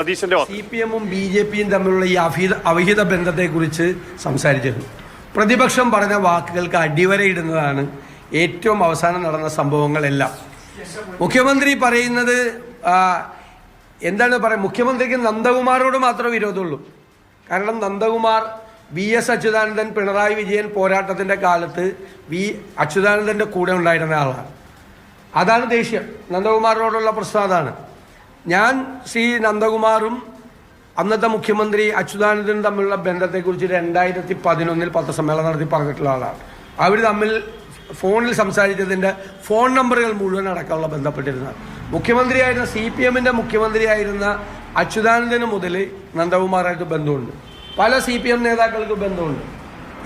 സതീശന്റെ C P എമ്മും B J പിയും തമ്മിലുള്ള ഈ അഭിഹിത അവിഹിത ബന്ധത്തെക്കുറിച്ച് സംസാരിച്ചിരുന്നു പ്രതിപക്ഷം പറഞ്ഞ വാക്കുകൾക്ക് അടിവരയിടുന്നതാണ് ഏറ്റവും അവസാനം നടന്ന സംഭവങ്ങളെല്ലാം. മുഖ്യമന്ത്രി പറയുന്നത് എന്താണ് പറയുക മുഖ്യമന്ത്രിക്ക് നന്ദകുമാറോട് മാത്രമേ വിരോധമുള്ളൂ. കാരണം നന്ദകുമാർ വി എസ് അച്യുതാനന്ദൻ പിണറായി വിജയൻ പോരാട്ടത്തിന്റെ കാലത്ത് വി അച്യുതാനന്ദന്റെ കൂടെ ഉണ്ടായിരുന്ന ആളാണ്. അതാണ് ദേഷ്യം. നന്ദകുമാറിനോടുള്ള പ്രശ്നം അതാണ് ഞാൻ ശ്രീ നന്ദകുമാറും അന്നത്തെ മുഖ്യമന്ത്രി അച്യുതാനന്ദനും തമ്മിലുള്ള ബന്ധത്തെക്കുറിച്ച് രണ്ടായിരത്തി പതിനൊന്നിൽ പത്രസമ്മേളനം നടത്തി പറഞ്ഞിട്ടുള്ള ആളാണ്. അവർ തമ്മിൽ ഫോണിൽ സംസാരിച്ചതിന്റെ ഫോൺ നമ്പറുകൾ മുഴുവൻ അടക്കമുള്ള ബന്ധപ്പെട്ടിരുന്നത് മുഖ്യമന്ത്രിയായിരുന്ന സി പി എമ്മിന്റെ മുഖ്യമന്ത്രിയായിരുന്ന അച്യുതാനന്ദന് മുതൽ നന്ദകുമാറായിട്ട് ബന്ധമുണ്ട്. പല സി പി എം നേതാക്കൾക്ക് ബന്ധമുണ്ട്.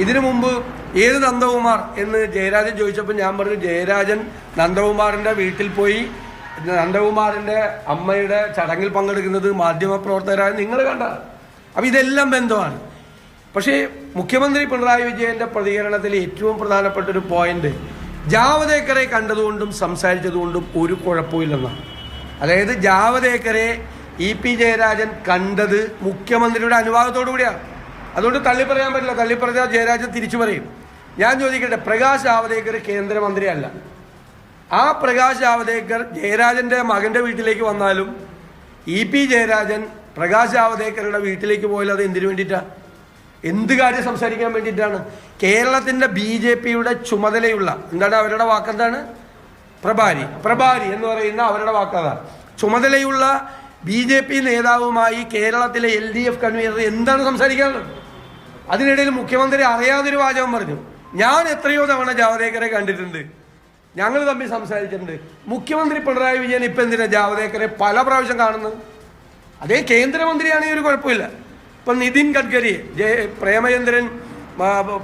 ഇതിനു മുമ്പ് ഏത് നന്ദകുമാർ എന്ന് ജയരാജൻ ചോദിച്ചപ്പോൾ ഞാൻ പറഞ്ഞു ജയരാജൻ നന്ദകുമാറിന്റെ വീട്ടിൽ പോയി നന്ദകുമാറിന്റെ അമ്മയുടെ ചടങ്ങിൽ പങ്കെടുക്കുന്നത് മാധ്യമപ്രവർത്തകരായ നിങ്ങൾ കണ്ട അപ്പം ഇതെല്ലാം ബന്ധമാണ്. പക്ഷേ മുഖ്യമന്ത്രി പിണറായി വിജയന്റെ പ്രതികരണത്തിൽ ഏറ്റവും പ്രധാനപ്പെട്ട ഒരു പോയിന്റ് ജാവദേക്കറെ കണ്ടതുകൊണ്ടും സംസാരിച്ചതുകൊണ്ടും ഒരു കുഴപ്പമില്ലെന്നാണ് അതായത് ജാവദേക്കറെ ഇ പി ജയരാജൻ കണ്ടത് മുഖ്യമന്ത്രിയുടെ അനുവാദത്തോടു കൂടിയാണ്. അതുകൊണ്ട് തള്ളി പറയാൻ പറ്റില്ല. തള്ളി പറഞ്ഞാൽ ജയരാജൻ തിരിച്ചു പറയും. ഞാൻ ചോദിക്കട്ടെ പ്രകാശ് ജാവദേക്കർ കേന്ദ്രമന്ത്രിയല്ല. ആ പ്രകാശ് ജാവദേക്കർ ജയരാജന്റെ മകന്റെ വീട്ടിലേക്ക് വന്നാലും ഇ പി ജയരാജൻ പ്രകാശ് ജാവദേക്കറുടെ വീട്ടിലേക്ക് പോയാൽ അത് എന്തിനു വേണ്ടിയിട്ടാണ് എന്ത് കാര്യം സംസാരിക്കാൻ വേണ്ടിയിട്ടാണ്? കേരളത്തിന്റെ ബി ജെ പിയുടെ ചുമതലയുള്ള എന്താണ് അവരുടെ വാക്കെന്താണ്? പ്രഭാരി. പ്രഭാരി എന്ന് പറയുന്ന അവരുടെ വാക്കതാണ് ചുമതലയുള്ള ബി ജെ പി നേതാവുമായി കേരളത്തിലെ എൽ ഡി എഫ് കൺവീനർ എന്താണ് സംസാരിക്കാനുള്ളത്? അതിനിടയിൽ മുഖ്യമന്ത്രി അറിയാതൊരു വാചകം പറഞ്ഞു. ഞാൻ എത്രയോ തവണ ജാവദേക്കറെ കണ്ടിട്ടുണ്ട്. ഞങ്ങൾ തമ്മിൽ സംസാരിച്ചിട്ടുണ്ട്. മുഖ്യമന്ത്രി പിണറായി വിജയൻ ഇപ്പം എന്തിനാ ജാവദേക്കറെ പല പ്രാവശ്യം കാണുന്നത്? അതേ കേന്ദ്രമന്ത്രിയാണെങ്കിൽ ഒരു കുഴപ്പമില്ല. ഇപ്പം നിതിൻ ഗഡ്കരി ജയ പ്രേമചന്ദ്രൻ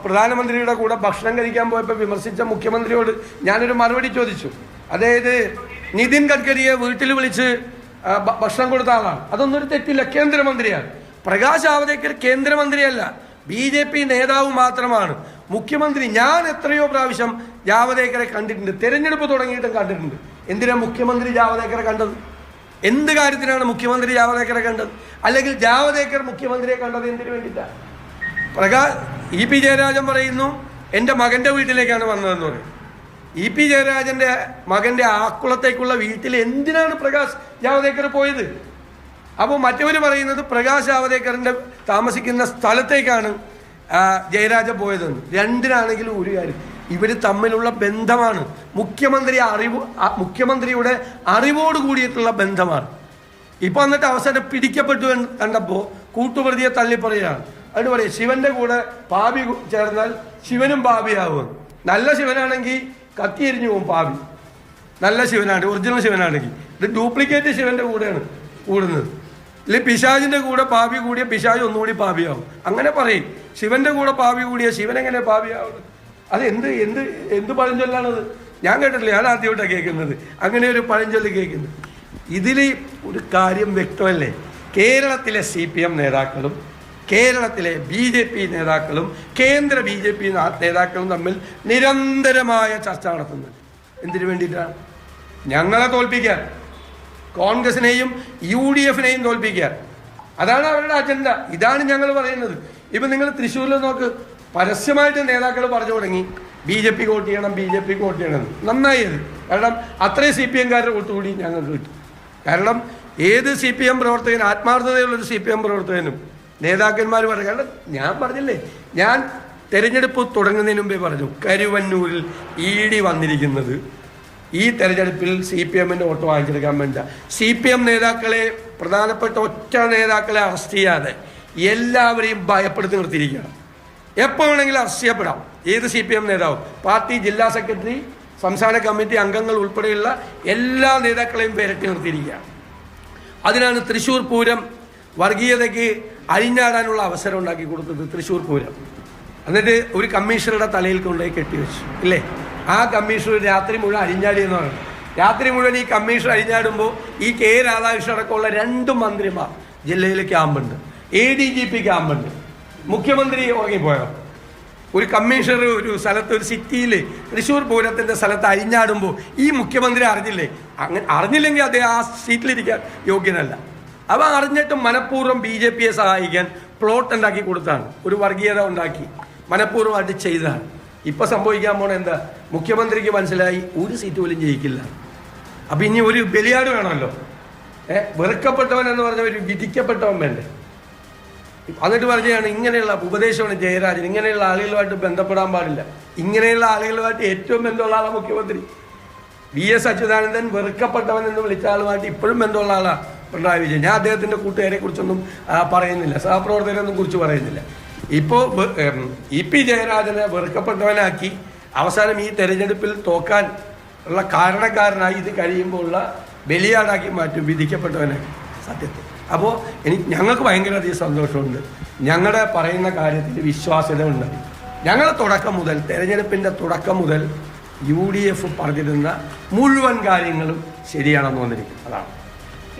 പ്രധാനമന്ത്രിയുടെ കൂടെ ഭക്ഷണം കഴിക്കാൻ പോയപ്പോൾ വിമർശിച്ച മുഖ്യമന്ത്രിയോട് ഞാനൊരു മറുപടി ചോദിച്ചു. അതായത് നിതിൻ ഗഡ്കരിയെ വീട്ടിൽ വിളിച്ച് ഭക്ഷണം കൊടുത്ത ആളാണ്. അതൊന്നും ഒരു തെറ്റില്ല. കേന്ദ്രമന്ത്രിയാണ്. പ്രകാശ് ജാവദേക്കർ കേന്ദ്രമന്ത്രിയല്ല. ബി ജെ പി നേതാവ് മാത്രമാണ്. മുഖ്യമന്ത്രി ഞാൻ എത്രയോ പ്രാവശ്യം ജാവദേക്കറെ കണ്ടിട്ടുണ്ട്. തെരഞ്ഞെടുപ്പ് തുടങ്ങിയിട്ടും കണ്ടിട്ടുണ്ട്. എന്തിനാ മുഖ്യമന്ത്രി ജാവദേക്കറെ കണ്ടത്? എന്ത് കാര്യത്തിനാണ് മുഖ്യമന്ത്രി ജാവദേക്കറെ കണ്ടത്? അല്ലെങ്കിൽ ജാവദേക്കർ മുഖ്യമന്ത്രിയെ കണ്ടത് എന്തിനു വേണ്ടിയിട്ടാണ് പ്രകാ ഇ പി ജയരാജൻ പറയുന്നു എന്റെ മകന്റെ വീട്ടിലേക്കാണ് വന്നതെന്ന് പറയും. ഇ പി ജയരാജന്റെ മകന്റെ ആക്കുളത്തേക്കുള്ള വീട്ടിൽ എന്തിനാണ് പ്രകാശ് ജാവദേക്കർ പോയത്? അപ്പോൾ മറ്റവർ പറയുന്നത് പ്രകാശ് ജാവദേക്കറിന്റെ താമസിക്കുന്ന സ്ഥലത്തേക്കാണ് ആ, ജയരാജൻ പോയതെന്ന് രണ്ടിനാണെങ്കിലും ഒരു കാര്യം. ഇവർ തമ്മിലുള്ള ബന്ധമാണ്. മുഖ്യമന്ത്രി അറിവ് മുഖ്യമന്ത്രിയുടെ അറിവോട് കൂടിയിട്ടുള്ള ബന്ധമാണ്. ഇപ്പൊ എന്നിട്ട് അവസാനം പിടിക്കപ്പെട്ടു എന്ന് കണ്ടപ്പോൾ കൂട്ടുപ്രതിയെ തള്ളിപ്പറയാണ് അതിന് പറയാം ശിവന്റെ കൂടെ പാപി ചേർന്നാൽ ശിവനും പാപിയാവും. നല്ല ശിവനാണെങ്കിൽ കത്തിയെരിഞ്ഞു പോകും പാപി. നല്ല ശിവനാണ് ഒറിജിനൽ ശിവനാണെങ്കിൽ. ഇത് ഡ്യൂപ്ലിക്കേറ്റ് ശിവന്റെ കൂടെയാണ് കൂടുന്നത്. ഇല്ലെങ്കിൽ പിശാജിന്റെ കൂടെ പാപി കൂടിയ പിശാജ് ഒന്നുകൂടി പാപിയാവും. അങ്ങനെ പറയും. ശിവന്റെ കൂടെ പാപി കൂടിയ ശിവൻ എങ്ങനെ പാപിയാവുന്നത് അത് എന്ത് എന്ത് എന്ത് പഴഞ്ചൊല്ലാണത്? ഞാൻ കേട്ടിട്ടില്ല ഞാൻ ആദ്യമായിട്ടാണ് കേൾക്കുന്നത്. അങ്ങനെ ഒരു പഴഞ്ചൊല്ല് കേൾക്കുന്നത്. ഇതിൽ ഒരു കാര്യം വ്യക്തമല്ലേ? കേരളത്തിലെ സി പി എം നേതാക്കളും കേരളത്തിലെ ബി ജെ പി നേതാക്കളും കേന്ദ്ര ബി ജെ പി നേതാക്കളും തമ്മിൽ നിരന്തരമായ ചർച്ച നടത്തുന്നുണ്ട്. എന്തിനു വേണ്ടിയിട്ടാണ് ഞങ്ങളെ തോൽപ്പിക്കാൻ. കോൺഗ്രസിനെയും യു ഡി എഫിനെയും തോൽപ്പിക്കുക. അതാണ് അവരുടെ അജണ്ട. ഇതാണ് ഞങ്ങൾ പറയുന്നത്. ഇപ്പം നിങ്ങൾ തൃശ്ശൂരിൽ നോക്ക്. പരസ്യമായിട്ട് നേതാക്കൾ പറഞ്ഞു തുടങ്ങി. ബി ജെ പിക്ക് വോട്ട് ചെയ്യണം ബി ജെ പിക്ക് വോട്ട് ചെയ്യണം. നന്നായി അത്. കാരണം അത്രയും സി പി എംകാരുടെ വോട്ടുകൂടി ഞങ്ങൾക്ക് കിട്ടും. കാരണം ഏത് സി പി എം പ്രവർത്തകനും ആത്മാർത്ഥതയുള്ളൊരു സി പി എം പ്രവർത്തകനും നേതാക്കന്മാർ പറഞ്ഞു. കാരണം ഞാൻ പറഞ്ഞില്ലേ ഞാൻ തെരഞ്ഞെടുപ്പ് തുടങ്ങുന്നതിന് മുമ്പേ പറഞ്ഞു. കരുവന്നൂരിൽ ഇ ഡി വന്നിരിക്കുന്നത്. ഈ തെരഞ്ഞെടുപ്പിൽ സി പി എമ്മിന്റെ വോട്ട് വാങ്ങിച്ചെടുക്കാൻ വേണ്ട സി പി എം നേതാക്കളെ പ്രധാനപ്പെട്ട ഒറ്റ നേതാക്കളെ അറസ്റ്റ് ചെയ്യാതെ എല്ലാവരെയും ഭയപ്പെടുത്തി നിർത്തിയിരിക്കുകയാണ്. എപ്പോൾ വേണമെങ്കിലും അറസ്റ്റ് ചെയ്യപ്പെടാം. ഏത് സി പി എം നേതാവും? പാർട്ടി ജില്ലാ സെക്രട്ടറി സംസ്ഥാന കമ്മിറ്റി അംഗങ്ങൾ ഉൾപ്പെടെയുള്ള എല്ലാ നേതാക്കളെയും പേരട്ടി നിർത്തിയിരിക്കുകയാണ്. അതിനാണ് തൃശ്ശൂർ പൂരം വർഗീയതയ്ക്ക് അഴിഞ്ഞാടാനുള്ള അവസരം ഉണ്ടാക്കി കൊടുത്തത് തൃശ്ശൂർ പൂരം. എന്നിട്ട് ഒരു കമ്മീഷണറുടെ തലയിൽ കൊണ്ടുപോയി കെട്ടിവെച്ചു. ഇല്ലേ? ആ കമ്മീഷൻ രാത്രി മുഴുവൻ അഴിഞ്ഞാടി എന്ന് പറയുന്നത് രാത്രി മുഴുവൻ ഈ കമ്മീഷൻ അഴിഞ്ഞാടുമ്പോൾ ഈ കെ രാധാകൃഷ്ണൻ അടക്കമുള്ള രണ്ട് മന്ത്രിമാർ ജില്ലയിൽ ക്യാമ്പുണ്ട്. എ ഡി ജി പി ക്യാമ്പുണ്ട്. മുഖ്യമന്ത്രി ഉറങ്ങിപ്പോയോ? ഒരു കമ്മീഷണർ ഒരു സ്ഥലത്ത് ഒരു സിറ്റിയിൽ തൃശ്ശൂർ പൂരത്തിന്റെ സ്ഥലത്ത് അഴിഞ്ഞാടുമ്പോൾ ഈ മുഖ്യമന്ത്രി അറിഞ്ഞില്ലേ? അങ്ങനെ അറിഞ്ഞില്ലെങ്കിൽ അദ്ദേഹം ആ സീറ്റിലിരിക്കാൻ യോഗ്യനല്ല. അവ അറിഞ്ഞിട്ട് മനഃപൂർവം ബി ജെ പിയെ സഹായിക്കാൻ പ്ലോട്ട് ഉണ്ടാക്കി കൊടുത്താണ്. ഒരു വർഗീയത ഉണ്ടാക്കി. മനഃപൂർവമായിട്ട് ചെയ്തതാണ്. ഇപ്പൊ സംഭവിക്കാൻ പോണ എന്താ? മുഖ്യമന്ത്രിക്ക് മനസ്സിലായി ഒരു സീറ്റ് പോലും ജയിക്കില്ല. അപ്പൊ ഇനി ഒരു ബലിയാട് വേണമല്ലോ. ഏഹ് വെറുക്കപ്പെട്ടവൻ എന്ന് പറഞ്ഞ ഒരു വിധിക്കപ്പെട്ടവൻ വേണ്ടേ? എന്നിട്ട് പറഞ്ഞാണ് ഇങ്ങനെയുള്ള ഉപദേശമാണ് ജയരാജൻ. ഇങ്ങനെയുള്ള ആളുകളുമായിട്ട് ബന്ധപ്പെടാൻ പാടില്ല. ഇങ്ങനെയുള്ള ആളുകളുമായിട്ട് ഏറ്റവും ബന്ധമുള്ള ആളാ മുഖ്യമന്ത്രി. വി എസ് അച്യുതാനന്ദൻ വെറുക്കപ്പെട്ടവൻ എന്ന് വിളിച്ച ആളുമായിട്ട് ഇപ്പോഴും ബന്ധമുള്ള ആളാ പിണറായി വിജയൻ. ഞാൻ അദ്ദേഹത്തിന്റെ കൂട്ടുകാരെ കുറിച്ചൊന്നും പറയുന്നില്ല. സഹപ്രവർത്തകരൊന്നും കുറിച്ച് പറയുന്നില്ല. ഇപ്പോൾ ഇ പി ജയരാജനെ വെറുക്കപ്പെട്ടവനാക്കി അവസാനം ഈ തെരഞ്ഞെടുപ്പിൽ തോക്കാൻ ഉള്ള കാരണക്കാരനായി ഇത് കഴിയുമ്പോൾ ഉള്ള ബലിയാടാക്കി മാറ്റും വിധിക്കപ്പെട്ടവനായി സത്യത്തിൽ. അപ്പോൾ എനിക്ക് ഞങ്ങൾക്ക് ഭയങ്കരധികം സന്തോഷമുണ്ട്. ഞങ്ങളുടെ പറയുന്ന കാര്യത്തിൽ വിശ്വാസ്യത ഉണ്ട് ഞങ്ങൾ തുടക്കം മുതൽ തെരഞ്ഞെടുപ്പിന്റെ തുടക്കം മുതൽ യു ഡി എഫ് പറഞ്ഞിരുന്ന മുഴുവൻ കാര്യങ്ങളും ശരിയാണെന്ന് വന്നിരിക്കും. അതാണ്.